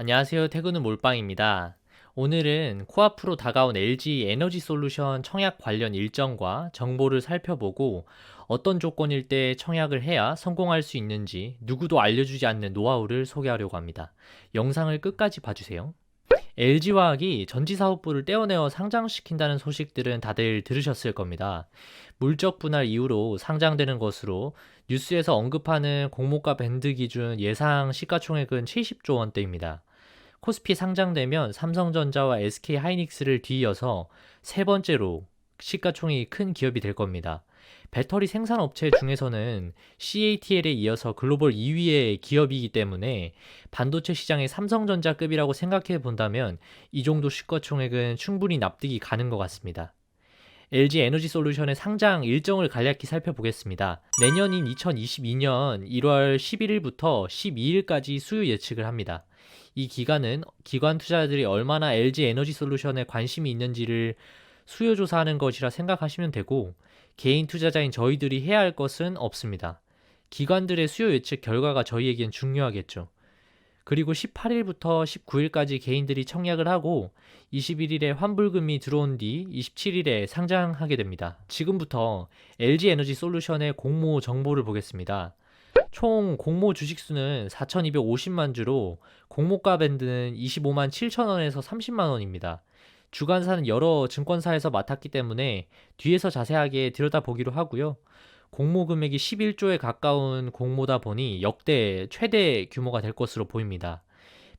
안녕하세요. 태그는 몰빵입니다. 오늘은 코앞으로 다가온 LG 에너지 솔루션 청약 관련 일정과 정보를 살펴보고 어떤 조건일 때 청약을 해야 성공할 수 있는지 누구도 알려주지 않는 노하우를 소개하려고 합니다. 영상을 끝까지 봐주세요. LG화학이 전지사업부를 떼어내어 상장시킨다는 소식들은 다들 들으셨을 겁니다. 물적 분할 이후로 상장되는 것으로 뉴스에서 언급하는 공모가 밴드 기준 예상 시가총액은 70조 원대입니다. 코스피 상장되면 삼성전자와 SK 하이닉스를 뒤이어서 세 번째로 시가총액이 큰 기업이 될 겁니다. 배터리 생산 업체 중에서는 CATL에 이어서 글로벌 2위의 기업이기 때문에 반도체 시장의 삼성전자급이라고 생각해 본다면 이 정도 시가총액은 충분히 납득이 가는 것 같습니다. LG 에너지 솔루션의 상장 일정을 간략히 살펴보겠습니다. 내년인 2022년 1월 11일부터 12일까지 수요 예측을 합니다. 이 기간은 기관 투자자들이 얼마나 LG 에너지 솔루션에 관심이 있는지를 수요 조사하는 것이라 생각하시면 되고 개인 투자자인 저희들이 해야 할 것은 없습니다. 기관들의 수요 예측 결과가 저희에겐 중요하겠죠. 그리고 18일부터 19일까지 개인들이 청약을 하고 21일에 환불금이 들어온 뒤 27일에 상장하게 됩니다. 지금부터 LG 에너지 솔루션의 공모 정보를 보겠습니다. 총 공모 주식수는 4,250만 주로 공모가 밴드는 25만 7천 원에서 30만 원입니다. 주관사는 여러 증권사에서 맡았기 때문에 뒤에서 자세하게 들여다보기로 하고요. 공모 금액이 11조에 가까운 공모다 보니 역대 최대 규모가 될 것으로 보입니다.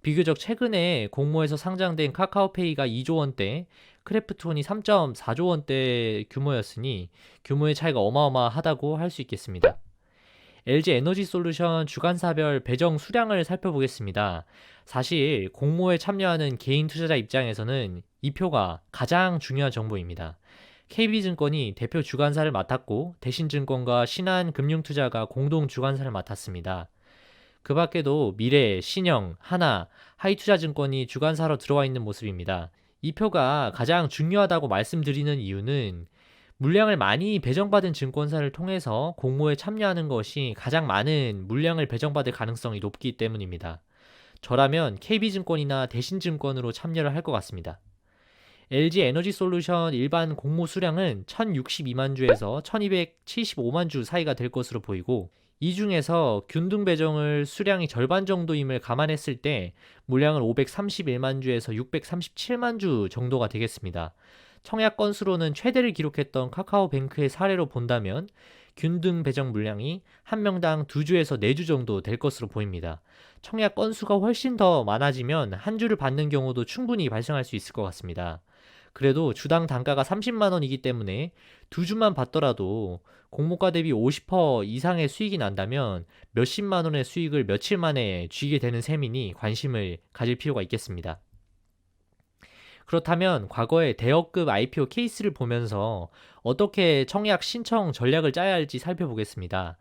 비교적 최근에 공모에서 상장된 카카오페이가 2조 원대, 크래프톤이 3.4조 원대 규모였으니 규모의 차이가 어마어마하다고 할 수 있겠습니다. LG 에너지 솔루션 주간사별 배정 수량을 살펴보겠습니다. 사실 공모에 참여하는 개인 투자자 입장에서는 이 표가 가장 중요한 정보입니다. KB증권이 대표 주관사를 맡았고 대신증권과 신한금융투자가 공동 주관사를 맡았습니다. 그 밖에도 미래, 신영, 하나, 하이투자증권이 주관사로 들어와 있는 모습입니다. 이 표가 가장 중요하다고 말씀드리는 이유는 물량을 많이 배정받은 증권사를 통해서 공모에 참여하는 것이 가장 많은 물량을 배정받을 가능성이 높기 때문입니다. 저라면 KB증권이나 대신증권으로 참여를 할 것 같습니다. LG 에너지 솔루션 일반 공모 수량은 1062만 주에서 1275만 주 사이가 될 것으로 보이고 이 중에서 균등 배정을 수량이 절반 정도임을 감안했을 때 물량은 531만 주에서 637만 주 정도가 되겠습니다. 청약 건수로는 최대를 기록했던 카카오뱅크의 사례로 본다면 균등 배정 물량이 한 명당 2주에서 4주 정도 될 것으로 보입니다. 청약 건수가 훨씬 더 많아지면 한 주를 받는 경우도 충분히 발생할 수 있을 것 같습니다. 그래도 주당 단가가 30만 원이기 때문에 두 주만 받더라도 공모가 대비 50% 이상의 수익이 난다면 몇십만 원의 수익을 며칠 만에 쥐게 되는 셈이니 관심을 가질 필요가 있겠습니다. 그렇다면 과거의 대여급 IPO 케이스를 보면서 어떻게 청약 신청 전략을 짜야 할지 살펴보겠습니다.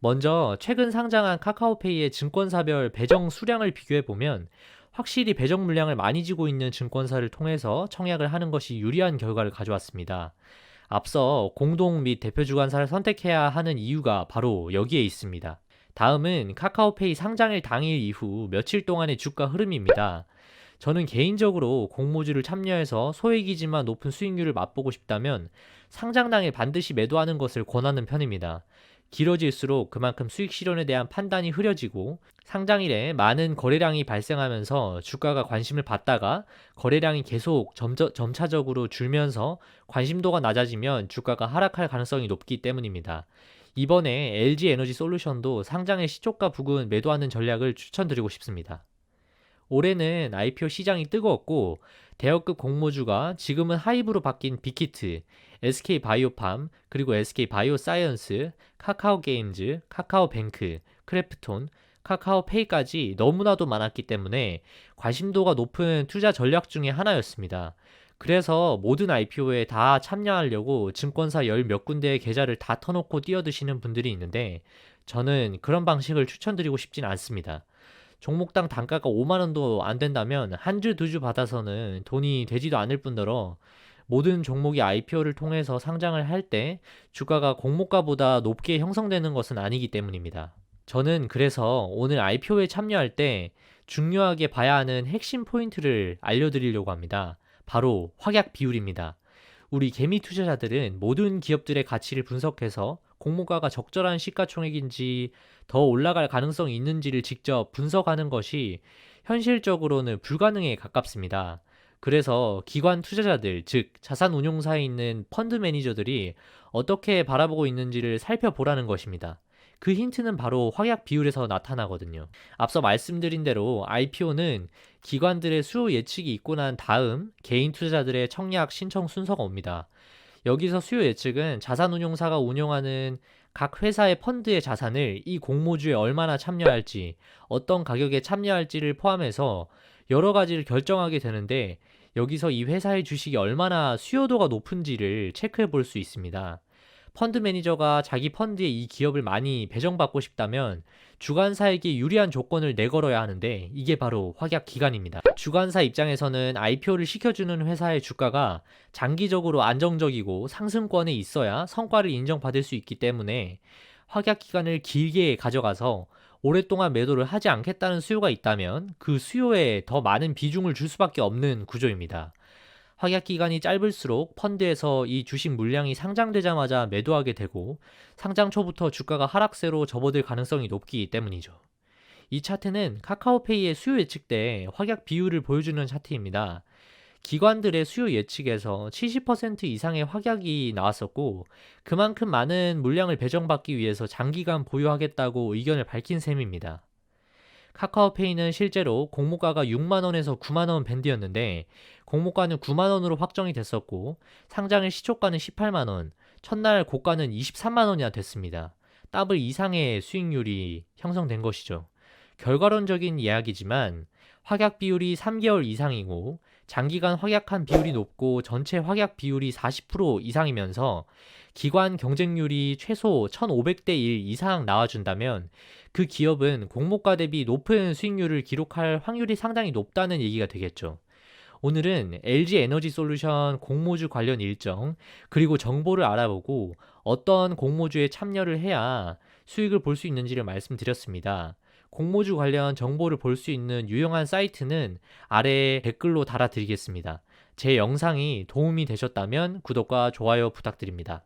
먼저 최근 상장한 카카오페이의 증권사별 배정 수량을 비교해 보면 확실히 배정 물량을 많이 지고 있는 증권사를 통해서 청약을 하는 것이 유리한 결과를 가져왔습니다. 앞서 공동 및 대표 주관사를 선택해야 하는 이유가 바로 여기에 있습니다. 다음은 카카오페이 상장일 당일 이후 며칠 동안의 주가 흐름입니다. 저는 개인적으로 공모주를 참여해서 소액이지만 높은 수익률을 맛보고 싶다면 상장 당일 반드시 매도하는 것을 권하는 편입니다. 길어질수록 그만큼 수익 실현에 대한 판단이 흐려지고 상장일에 많은 거래량이 발생하면서 주가가 관심을 받다가 거래량이 계속 점저, 점차적으로 줄면서 관심도가 낮아지면 주가가 하락할 가능성이 높기 때문입니다. 이번에 LG 에너지 솔루션도 상장의 시초가 부근 매도하는 전략을 추천드리고 싶습니다. 올해는 IPO 시장이 뜨거웠고 대여급 공모주가 지금은 하이브로 바뀐 빅히트, SK 바이오팜, 그리고 SK 바이오사이언스, 카카오 게임즈, 카카오 뱅크, 크래프톤, 카카오 페이까지 너무나도 많았기 때문에 관심도가 높은 투자 전략 중의 하나였습니다. 그래서 모든 IPO에 다 참여하려고 증권사 열 몇 군데의 계좌를 다 터놓고 뛰어드시는 분들이 있는데 저는 그런 방식을 추천드리고 싶진 않습니다. 종목당 단가가 5만 원도 안 된다면 한 주, 두주 받아서는 돈이 되지도 않을 뿐더러 모든 종목이 IPO를 통해서 상장을 할 때 주가가 공모가보다 높게 형성되는 것은 아니기 때문입니다. 저는 그래서 오늘 IPO에 참여할 때 중요하게 봐야 하는 핵심 포인트를 알려드리려고 합니다. 바로 확약 비율입니다. 우리 개미 투자자들은 모든 기업들의 가치를 분석해서 공모가가 적절한 시가총액인지 더 올라갈 가능성이 있는지를 직접 분석하는 것이 현실적으로는 불가능에 가깝습니다. 그래서 기관 투자자들, 즉 자산 운용사에 있는 펀드 매니저들이 어떻게 바라보고 있는지를 살펴보라는 것입니다. 그 힌트는 바로 확약 비율에서 나타나거든요. 앞서 말씀드린 대로 IPO는 기관들의 수요 예측이 있고 난 다음 개인 투자자들의 청약 신청 순서가 옵니다. 여기서 수요 예측은 자산운용사가 운용하는 각 회사의 펀드의 자산을 이 공모주에 얼마나 참여할지, 어떤 가격에 참여할지를 포함해서 여러 가지를 결정하게 되는데 여기서 이 회사의 주식이 얼마나 수요도가 높은지를 체크해 볼 수 있습니다. 펀드 매니저가 자기 펀드에 이 기업을 많이 배정받고 싶다면 주관사에게 유리한 조건을 내걸어야 하는데 이게 바로 확약 기간입니다. 주관사 입장에서는 IPO를 시켜주는 회사의 주가가 장기적으로 안정적이고 상승권에 있어야 성과를 인정받을 수 있기 때문에 확약 기간을 길게 가져가서 오랫동안 매도를 하지 않겠다는 수요가 있다면 그 수요에 더 많은 비중을 줄 수밖에 없는 구조입니다. 확약 기간이 짧을수록 펀드에서 이 주식 물량이 상장되자마자 매도하게 되고 상장 초부터 주가가 하락세로 접어들 가능성이 높기 때문이죠. 이 차트는 카카오페이의 수요 예측 때 확약 비율을 보여주는 차트입니다. 기관들의 수요 예측에서 70% 이상의 확약이 나왔었고 그만큼 많은 물량을 배정받기 위해서 장기간 보유하겠다고 의견을 밝힌 셈입니다. 카카오페이는 실제로 공모가가 6만원에서 9만원 밴드였는데 공모가는 9만원으로 확정이 됐었고 상장일 시초가는 18만원, 첫날 고가는 23만원이나 됐습니다. 더블 이상의 수익률이 형성된 것이죠. 결과론적인 이야기지만 확약 비율이 3개월 이상이고 장기간 확약한 비율이 높고 전체 확약 비율이 40% 이상이면서 기관 경쟁률이 최소 1,500대 1 이상 나와준다면 그 기업은 공모가 대비 높은 수익률을 기록할 확률이 상당히 높다는 얘기가 되겠죠. 오늘은 LG 에너지 솔루션 공모주 관련 일정, 그리고 정보를 알아보고 어떤 공모주에 참여를 해야 수익을 볼 수 있는지를 말씀드렸습니다. 공모주 관련 정보를 볼 수 있는 유용한 사이트는 아래 댓글로 달아드리겠습니다. 제 영상이 도움이 되셨다면 구독과 좋아요 부탁드립니다.